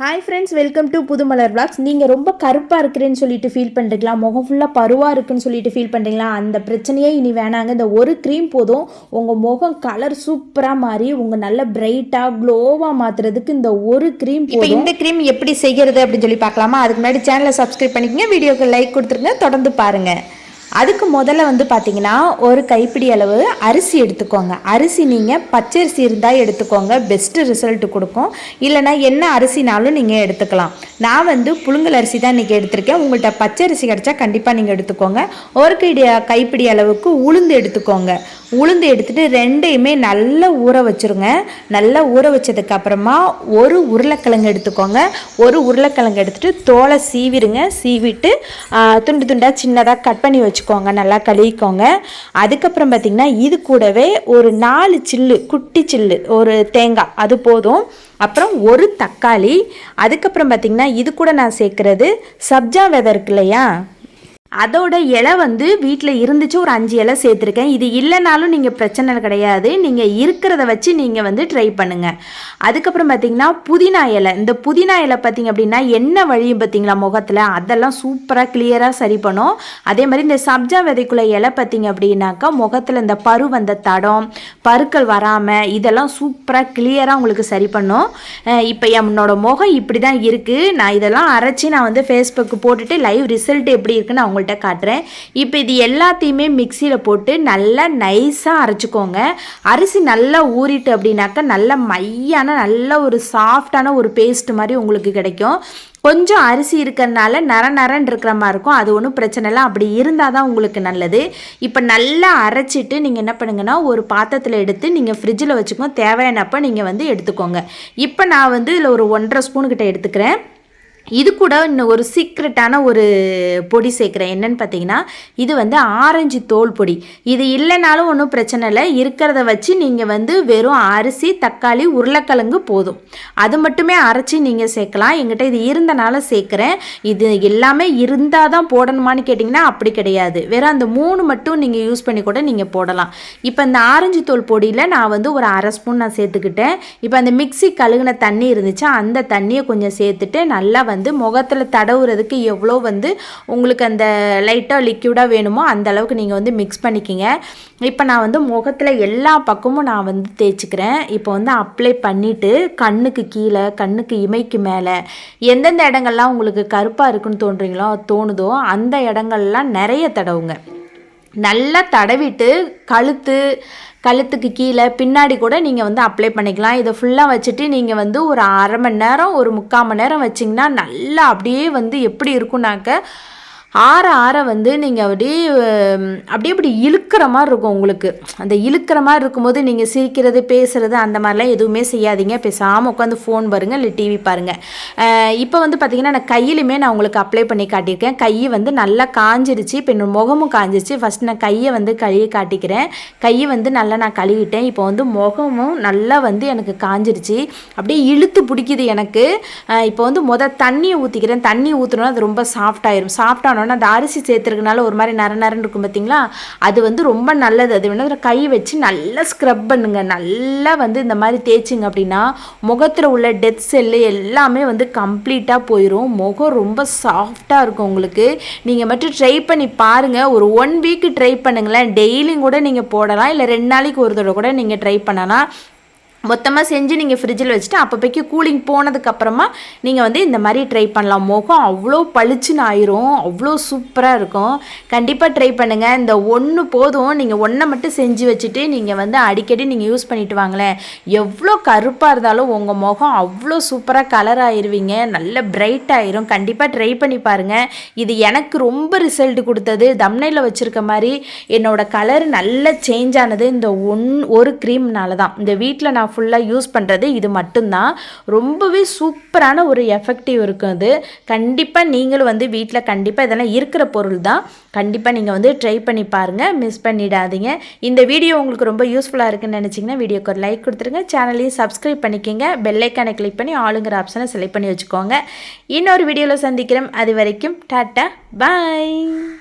Hi friends welcome to Pudhumalar blogs நீங்கள் ரொம்ப கருப்பாக இருக்கிறேன்னு சொல்லிட்டு ஃபீல் பண்ணுறீங்களா முகம் ஃபுல்லாக பருவாக இருக்குன்னு சொல்லிட்டு ஃபீல் பண்ணுறீங்களா அந்த பிரச்சனையே இனி வேணாங்க. இந்த ஒரு க்ரீம் போதும். உங்கள் முகம் கலர் சூப்பராக மாறி உங்கள் நல்ல பிரைட்டாக க்ளோவாக மாற்றுறதுக்கு இந்த ஒரு க்ரீம் இப்போ இந்த க்ரீம் எப்படி செய்கிறது அப்படின்னு சொல்லி பார்க்கலாமா? அதுக்கு முன்னாடி சேனலை சப்ஸ்கிரைப் பண்ணிக்கங்க. வீடியோக்கு லைக் கொடுத்துருங்க. தொடர்ந்து பாருங்கள் அதுக்கு முதல்ல வந்து பார்த்தீங்கன்னா ஒரு கைப்பிடி அளவு அரிசி எடுத்துக்கோங்க. அரிசி நீங்கள் பச்சரிசி இருந்தால் எடுத்துக்கோங்க. பெஸ்ட்டு ரிசல்ட் கொடுக்கும். இல்லைனா என்ன அரிசினாலும் நீங்கள் எடுத்துக்கலாம். நான் வந்து புழுங்கல் அரிசி தான் இன்றைக்கி எடுத்திருக்கேன். உங்கள்கிட்ட பச்சரிசி கிடச்சா கண்டிப்பாக நீங்கள் எடுத்துக்கோங்க. ஒரு கைடி கைப்பிடி அளவுக்கு உளுந்து எடுத்துக்கோங்க. உளுந்து எடுத்துட்டு ரெண்டையுமே நல்லா ஊற வச்சுருங்க. நல்லா ஊற வச்சதுக்கு அப்புறமா ஒரு உருளைக்கிழங்கு எடுத்துக்கோங்க. ஒரு உருளைக்கிழங்கு எடுத்துட்டு தோலை சீவிடுங்க. சீவிட்டு துண்டு துண்டாக சின்னதாக கட் பண்ணி வச்சுக்கோங்க. நல்லா கழுவிக்கோங்க. அதுக்கப்புறம் பார்த்திங்கன்னா இது கூடவே ஒரு நாலு சில்லு குட்டி சில்லு ஒரு தேங்காய் அது போதும். அப்புறம் ஒரு தக்காளி. அதுக்கப்புறம் பார்த்திங்கன்னா இது கூட நான் சேர்க்குறது சப்ஜா விதை இருக்கு இல்லையா? அதோட இலை வந்து வீட்டில் இருந்துச்சு ஒரு அஞ்சு இலை சேர்த்துருக்கேன். இது இல்லைனாலும் நீங்கள் பிரச்சனை கிடையாது. நீங்கள் இருக்கிறத வச்சு நீங்கள் வந்து ட்ரை பண்ணுங்கள் அதுக்கப்புறம் பார்த்தீங்கன்னா புதினா இலை. இந்த புதினா இலை பார்த்தீங்க அப்படின்னா என்ன வழியும் பார்த்தீங்களா முகத்தில்? அதெல்லாம் சூப்பராக கிளியராக சரி பண்ணும். அதே மாதிரி இந்த சப்ஜா விதைக்குள்ள இலை பார்த்தீங்க அப்படின்னாக்கா முகத்தில் இந்த பரு வந்த தடம் பருக்கள் வராமல் இதெல்லாம் சூப்பராக கிளியராக உங்களுக்கு சரி பண்ணும். இப்போ என்னோட முகம் இப்படி தான் இருக்குது நான் இதெல்லாம் அரைச்சி நான் வந்து ஃபேஸ்புக்கு போட்டுட்டு லைவ் ரிசல்ட் எப்படி இருக்குன்னு அவங்க உங்கள்கிட்ட காட்டுறேன். இப்போ இது எல்லாத்தையுமே மிக்சியில் போட்டு நல்லா நைஸாக அரைச்சிக்கோங்க. அரிசி நல்லா ஊறிட்டு அப்படின்னாக்கா நல்ல மையான நல்ல ஒரு சாஃப்டான ஒரு பேஸ்ட் மாதிரி உங்களுக்கு கிடைக்கும். கொஞ்சம் அரிசி இருக்கிறதுனால நர நரன் இருக்கிற மாதிரி இருக்கும். அது ஒன்றும் பிரச்சனை இல்லை. அப்படி இருந்தால் தான் உங்களுக்கு நல்லது. இப்போ நல்லா அரைச்சிட்டு நீங்கள் என்ன பண்ணுங்கன்னா ஒரு பாத்திரத்தில் எடுத்து நீங்கள் ஃப்ரிட்ஜில் வச்சுக்கோங்க. தேவையானப்போ நீங்கள் வந்து எடுத்துக்கோங்க. இப்போ நான் வந்து இதில் ஒரு ஒன்றரை ஸ்பூன் கிட்ட எடுத்துக்கிறேன். இது கூட இன்னும் ஒரு சீக்ரெட்டான ஒரு பொடி சேர்க்குறேன். என்னன்னு பார்த்தீங்கன்னா இது வந்து ஆரஞ்சு தோல் பொடி. இது இல்லைனாலும் ஒன்றும் பிரச்சனை இல்லை. இருக்கிறத வச்சு நீங்கள் வந்து வெறும் அரிசி தக்காளி உருளைக்கிழங்கு போதும். அது மட்டுமே அரைச்சி நீங்கள் சேர்க்கலாம். எங்கிட்ட இது இருந்தனால சேர்க்குறேன். இது எல்லாமே இருந்தால் தான் போடணுமான்னு கேட்டிங்கன்னா அப்படி கிடையாது. வெறும் அந்த மூணு மட்டும் நீங்கள் யூஸ் பண்ணி கூட நீங்கள் போடலாம். இப்போ இந்த ஆரஞ்சு தோல் பொடியில் நான் வந்து ஒரு அரை ஸ்பூன் நான் சேர்த்துக்கிட்டேன். இப்போ அந்த மிக்சி கழுகுன தண்ணி இருந்துச்சு. அந்த தண்ணியை கொஞ்சம் சேர்த்துட்டு நல்லா வந்து வந்து முகத்தில் தடவுறதுக்கு எவ்வளோ வந்து உங்களுக்கு அந்த லைட்டாக லிக்யூடாக வேணுமோ அந்த அளவுக்கு நீங்கள் வந்து மிக்ஸ் பண்ணிக்கிங்க. இப்போ நான் வந்து முகத்தில் எல்லா பக்கமும் நான் வந்து தேய்ச்சிக்கிறேன். இப்போ வந்து அப்ளை பண்ணிவிட்டு கண்ணுக்கு கீழே கண்ணுக்கு இமைக்கு மேலே எந்தெந்த இடங்கள்லாம் உங்களுக்கு கருப்பாக இருக்குன்னு தோன்றீங்களோ தோணுதோ அந்த இடங்கள்லாம் நிறைய தடவுங்க. நல்லா தடவிட்டு கழுத்து கழுத்துக்கு கீழே பின்னாடி கூட நீங்கள் வந்து அப்ளை பண்ணிக்கலாம். இதை ஃபுல்லாக வச்சுட்டு நீங்கள் வந்து ஒரு அரை மணி நேரம் ஒரு முக்கால் மணி நேரம் வச்சிங்கன்னா நல்லா அப்படியே வந்து எப்படி இருக்கும்னாக்க ஆற ஆற வந்து நீங்கள் அப்படியே அப்படியே இப்படி இழுக்கிற மாதிரி இருக்கும் உங்களுக்கு. அந்த இழுக்கிற மாதிரி இருக்கும்போது நீங்கள் சிரிக்கிறது பேசுகிறது அந்த மாதிரிலாம் எதுவுமே செய்யாதீங்க. பேசாமல் உட்காந்து ஃபோன் பாருங்கள் இல்லை டிவி பாருங்கள் இப்போ வந்து பார்த்தீங்கன்னா நான் கையிலுமே நான் உங்களுக்கு அப்ளை பண்ணி காட்டியிருக்கேன். கை வந்து நல்லா காஞ்சிருச்சு. இப்போ என்னோடய முகமும் காஞ்சிருச்சு. ஃபஸ்ட் நான் கையை வந்து கழுவி காட்டிக்கிறேன். கையை வந்து நல்லா நான் கழுவிட்டேன். இப்போ வந்து முகமும் நல்லா வந்து எனக்கு காஞ்சிருச்சு. அப்படியே இழுத்து பிடிக்குது எனக்கு. இப்போ வந்து மொதல் தண்ணியை ஊற்றிக்கிறேன் தண்ணி ஊற்றினோன்னா அது ரொம்ப சாஃப்டாயிரும் ஆயிரும். சாஃப்ட் அந்த அரிசி சேர்த்துருக்கனால ஒரு மாதிரி நர நரன்னு இருக்கும் பார்த்தீங்களா அது வந்து ரொம்ப நல்லது. அது வேணா கை வச்சு நல்லா ஸ்க்ரப் பண்ணுங்க. நல்லா வந்து இந்த மாதிரி தேய்ச்சிங்க அப்படின்னா முகத்தில் உள்ள டெத் செல்லு எல்லாமே வந்து கம்ப்ளீட்டாக போயிடும் முகம் ரொம்ப சாஃப்டாக இருக்கும் உங்களுக்கு. நீங்கள் மட்டும் ட்ரை பண்ணி பாருங்கள் ஒரு ஒன் வீக் ட்ரை பண்ணுங்களேன். டெய்லியும் கூட நீங்கள் போடலாம். இல்லை ரெண்டு நாளைக்கு ஒரு தடவை கூட நீங்கள் ட்ரை பண்ணலாம். மொத்தமாக செஞ்சு நீங்கள் ஃப்ரிட்ஜில் வச்சுட்டு அப்பப்போக்கி கூலிங் போனதுக்கப்புறமா நீங்கள் வந்து இந்த மாதிரி ட்ரை பண்ணலாம். முகம் அவ்வளோ பளிச்சுன்னு ஆயிரும். அவ்வளோ சூப்பராக இருக்கும். கண்டிப்பாக ட்ரை பண்ணுங்கள் இந்த ஒன்று போதும். நீங்கள் ஒன்றை மட்டும் செஞ்சு வச்சுட்டு நீங்கள் வந்து அடிக்கடி நீங்கள் யூஸ் பண்ணிட்டு வாங்களேன். எவ்வளோ கருப்பாக இருந்தாலும் உங்கள் முகம் அவ்வளோ சூப்பராக கலர் ஆயிருவீங்க. நல்ல பிரைட் ஆயிரும். கண்டிப்பாக ட்ரை பண்ணி பாருங்கள் இது எனக்கு ரொம்ப ரிசல்ட் கொடுத்தது. தம்னையில் வச்சுருக்க மாதிரி என்னோடய கலர் நல்ல சேஞ்ச் ஆனது இந்த ஒன் ஒரு க்ரீம்னால தான் இந்த வீட்டில் நான் ஃபுல்லாக யூஸ் பண்ணுறது இது மட்டும்தான். ரொம்பவே சூப்பரான ஒரு எஃபெக்டிவ் இருக்கும் அது. கண்டிப்பாக நீங்களும் வந்து வீட்டில் கண்டிப்பாக இதெல்லாம் இருக்கிற பொருள் தான். கண்டிப்பாக நீங்கள் வந்து ட்ரை பண்ணி பாருங்கள் மிஸ் பண்ணிடாதீங்க. இந்த வீடியோ உங்களுக்கு ரொம்ப யூஸ்ஃபுல்லாக இருக்குன்னு நினச்சிங்கன்னா வீடியோக்கு ஒரு லைக் கொடுத்துருங்க. சேனலையும் சப்ஸ்கிரைப் பண்ணிக்கோங்க. பெல்லைக்கானை கிளிக் பண்ணி ஆளுங்கிற ஆப்ஷனை செலக்ட் பண்ணி வச்சுக்கோங்க. இன்னொரு வீடியோவில் சந்திக்கிறேன். அது வரைக்கும் டாட்டா. பாய்